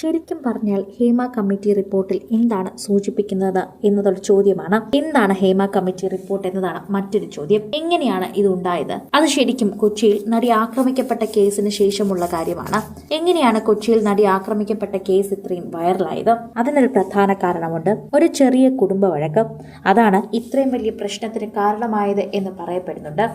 ശരിക്കും പറഞ്ഞാൽ ഹേമ കമ്മിറ്റി റിപ്പോർട്ടിൽ എന്താണ് സൂചിപ്പിക്കുന്നത് എന്നതൊരു ചോദ്യമാണ്. എന്താണ് ഹേമ കമ്മിറ്റി റിപ്പോർട്ട് എന്നതാണ് മറ്റൊരു ചോദ്യം. എങ്ങനെയാണ് ഇത് ഉണ്ടായത്? അത് ശരിക്കും കൊച്ചിയിൽ നടി ആക്രമിക്കപ്പെട്ട കേസിന് ശേഷമുള്ള കാര്യമാണ്. എങ്ങനെയാണ് കൊച്ചിയിൽ നടി ആക്രമിക്കപ്പെട്ട കേസ് ഇത്രയും വൈറലായത്? അതിനൊരു പ്രധാന കാരണമുണ്ട്. ഒരു ചെറിയ കുടുംബ അതാണ് ഇത്രയും വലിയ പ്രശ്നത്തിന് കാരണമായത് എന്ന് പറയപ്പെടുന്നുണ്ട്.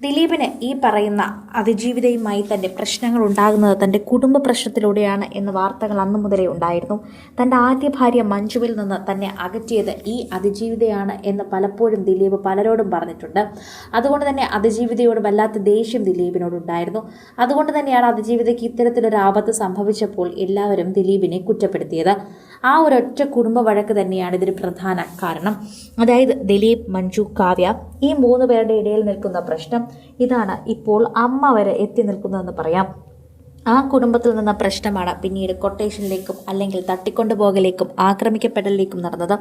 ദിലീപിന് ഈ പറയുന്ന അതിജീവിതയുമായി തന്റെ പ്രശ്നങ്ങൾ ഉണ്ടാകുന്നത് തന്റെ കുടുംബ പ്രശ്നത്തിലൂടെയാണ് എന്ന വാർത്തകൾ അന്നു മുതലേ ഉണ്ടായിരുന്നു. തന്റെ ആദ്യ ഭാര്യ മഞ്ജുവിൽ നിന്ന് തന്നെ അകറ്റിയത് ഈ അതിജീവിതയാണ് എന്ന് പലപ്പോഴും ദിലീപ് പലരോടും പറഞ്ഞിട്ടുണ്ട്. അതുകൊണ്ട് തന്നെ അതിജീവിതയോട് വല്ലാത്ത ദേഷ്യം ദിലീപിനോടുണ്ടായിരുന്നു അതുകൊണ്ട് തന്നെയാണ് അതിജീവിതയ്ക്ക് ഇത്തരത്തിലൊരു ആപത്ത് സംഭവിച്ചപ്പോൾ എല്ലാവരും ദിലീപിനെ കുറ്റപ്പെടുത്തിയത്. ആ ഒരൊറ്റ കുടുംബ വഴക്ക് തന്നെയാണ് ഇതിന് പ്രധാന കാരണം. അതായത് ദിലീപ് മഞ്ജു കാവ്യ ഈ മൂന്ന് പേരുടെ ഇടയിൽ നിൽക്കുന്ന പ്രശ്നം ഇതാണ് ഇപ്പോൾ അമ്മ വരെ എത്തി നിൽക്കുന്നതെന്ന് പറയാം. ആ കുടുംബത്തിൽ നിന്ന പ്രശ്നമാണ് പിന്നീട് കൊട്ടേഷനിലേക്കും അല്ലെങ്കിൽ തട്ടിക്കൊണ്ടുപോകലേക്കും ആക്രമിക്കപ്പെടലിലേക്കും നടന്നത്.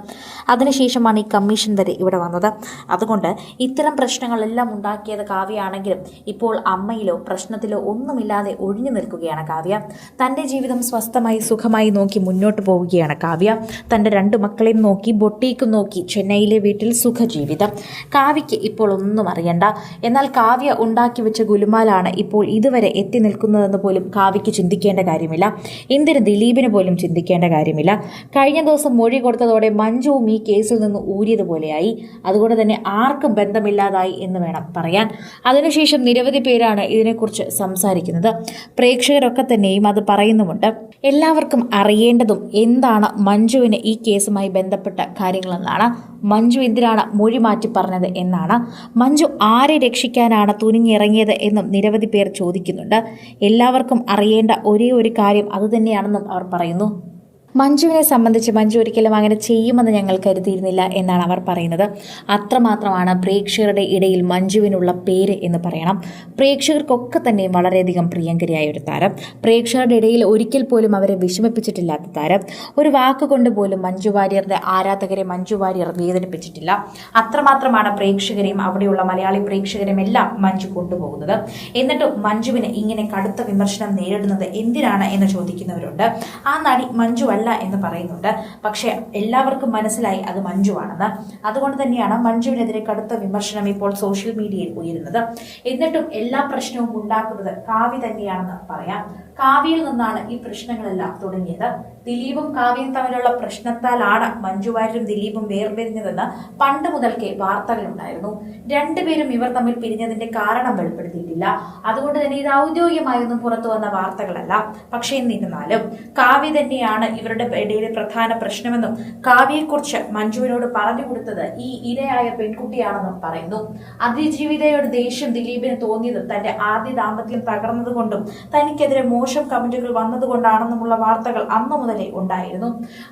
അതിനുശേഷമാണ് ഈ കമ്മീഷൻ വരെ ഇവിടെ വന്നത്. അതുകൊണ്ട് ഇത്തരം പ്രശ്നങ്ങളെല്ലാം ഉണ്ടാക്കിയത് കാവ്യയാണെങ്കിലും ഇപ്പോൾ അമ്മയിലോ പ്രശ്നത്തിലോ ഒന്നുമില്ലാതെ ഒഴിഞ്ഞു നിൽക്കുകയാണ് കാവ്യ. തന്റെ ജീവിതം സ്വസ്ഥമായി സുഖമായി നോക്കി മുന്നോട്ട് പോവുകയാണ് കാവ്യ. തന്റെ രണ്ട് മക്കളെയും നോക്കി ബൊട്ടീക്കും നോക്കി ചെന്നൈയിലെ വീട്ടിൽ സുഖജീവിതം. കാവ്യയ്ക്ക് ഇപ്പോൾ ഒന്നും അറിയണ്ട. എന്നാൽ കാവ്യ ഉണ്ടാക്കി വെച്ച ഗുലുമാലാണ് ഇപ്പോൾ ഇതുവരെ എത്തി നിൽക്കുന്നതെന്ന് പോലും കാവ്യയ്ക്ക് ചിന്തിക്കേണ്ട കാര്യമില്ല. ഇന്ദിര ദിലീപിന് പോലും ചിന്തിക്കേണ്ട കാര്യമില്ല. കഴിഞ്ഞ ദിവസം മൊഴി കൊടുത്തതോടെ മഞ്ജുവും ഈ കേസിൽ നിന്ന് ഊരിയതുപോലെയായി. അതുകൊണ്ട് തന്നെ ആർക്കും ബന്ധമില്ലാതായി എന്ന് വേണം പറയാൻ. അതിനുശേഷം നിരവധി പേരാണ് ഇതിനെക്കുറിച്ച് സംസാരിക്കുന്നത്. പ്രേക്ഷകരൊക്കെ തന്നെയും അത് പറയുന്നുമുണ്ട്. എല്ലാവർക്കും അറിയേണ്ടതും എന്താണ് മഞ്ജുവിന് ഈ കേസുമായി ബന്ധപ്പെട്ട കാര്യങ്ങളെന്നാണ്. മഞ്ജു എന്തിനാണ് മൊഴി മാറ്റി പറഞ്ഞത് എന്നാണ്. മഞ്ജു ആരെ രക്ഷിക്കാനാണ് തുനിഞ്ഞിറങ്ങിയത് എന്നും നിരവധി പേർ ചോദിക്കുന്നുണ്ട്. എല്ലാവർക്കും അറിയേണ്ട ഒരേ ഒരു കാര്യം അതുതന്നെയാണെന്നും അവർ പറയുന്നു. മഞ്ജുവിനെ സംബന്ധിച്ച് മഞ്ജു ഒരിക്കലും അങ്ങനെ ചെയ്യുമെന്ന് ഞങ്ങൾ കരുതിയിരുന്നില്ല എന്നാണ് അവർ പറയുന്നത്. അത്രമാത്രമാണ് പ്രേക്ഷകരുടെ ഇടയിൽ മഞ്ജുവിനുള്ള പേര് എന്ന് പറയണം. പ്രേക്ഷകർക്കൊക്കെ തന്നെ വളരെയധികം പ്രിയങ്കരിയായ ഒരു താരം. പ്രേക്ഷകരുടെ ഇടയിൽ ഒരിക്കൽ പോലും അവരെ വിഷമിപ്പിച്ചിട്ടില്ലാത്ത താരം. ഒരു വാക്കുകൊണ്ട് പോലും മഞ്ജു വാര്യരുടെ ആരാധകരെ മഞ്ജു വാര്യർ വേദനിപ്പിച്ചിട്ടില്ല. അത്രമാത്രമാണ് പ്രേക്ഷകരെയും അവിടെയുള്ള മലയാളി പ്രേക്ഷകരെയും എല്ലാം മഞ്ജു കൊണ്ടുപോകുന്നത്. എന്നിട്ട് മഞ്ജുവിന് ഇങ്ങനെ കടുത്ത വിമർശനം നേരിടുന്നത് എന്തിനാണ് എന്ന് ചോദിക്കുന്നവരുണ്ട്. ആ നടി മഞ്ജു അല്ല എന്ന് പറയുന്നുണ്ട്. പക്ഷേ എല്ലാവർക്കും മനസ്സിലായി അത് മഞ്ജുവാണെന്ന്. അതുകൊണ്ട് തന്നെയാണ് മഞ്ജുവിനെതിരെ കടുത്ത വിമർശനം ഇപ്പോൾ സോഷ്യൽ മീഡിയയിൽ ഉയരുന്നത്. എന്നിട്ടും എല്ലാ പ്രശ്നവും ഉണ്ടാക്കുന്നത് കാവ്യ തന്നെയാണെന്ന് പറയാം. കാവ്യയിൽ നിന്നാണ് ഈ പ്രശ്നങ്ങളെല്ലാം തുടങ്ങിയത്. ദിലീപും കാവ്യയും തമ്മിലുള്ള പ്രശ്നത്താലാണ് മഞ്ജു വാര്യരും ദിലീപും വേർപിരിഞ്ഞതെന്ന് പണ്ട് മുതൽക്കേ വാർത്തകളുണ്ടായിരുന്നു. രണ്ടുപേരും ഇവർ തമ്മിൽ പിരിഞ്ഞതിന്റെ കാരണം വെളിപ്പെടുത്തിയിട്ടില്ല. അതുകൊണ്ട് തന്നെ ഇത് ഔദ്യോഗികമായൊന്നും പുറത്തു വന്ന വാർത്തകളല്ല. പക്ഷേ എന്നിരുന്നാലും കാവ്യ തന്നെയാണ് ഇവരുടെ ഇടയിലെ പ്രധാന പ്രശ്നമെന്നും കാവ്യയെക്കുറിച്ച് മഞ്ജുവിനോട് പറഞ്ഞു കൊടുത്തത് ഈ ഇരയായ പെൺകുട്ടിയാണെന്നും പറയുന്നു. അതിജീവിതയോട് ദേഷ്യം ദിലീപിന് തോന്നിയത് തന്റെ ആദ്യ ദാമ്പത്യം തകർന്നതുകൊണ്ടും തനിക്കെതിരെ മോശം കമന്റുകൾ വന്നതുകൊണ്ടാണെന്നുമുള്ള വാർത്തകൾ അന്നു മുതലേ ഉണ്ടായിരുന്നു.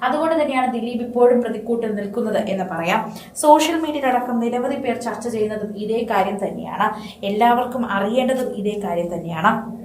അതുകൊണ്ട് തന്നെയാണ് ദിലീപ് ഇപ്പോഴും പ്രതിക്കൂട്ടിൽ നിൽക്കുന്നത് എന്ന് പറയാം. സോഷ്യൽ മീഡിയയിലടക്കം നിരവധി പേർ ചർച്ച ചെയ്യുന്നതും ഇതേ കാര്യം തന്നെയാണ്. എല്ലാവർക്കും അറിയേണ്ടതും ഇതേ കാര്യം തന്നെയാണ്.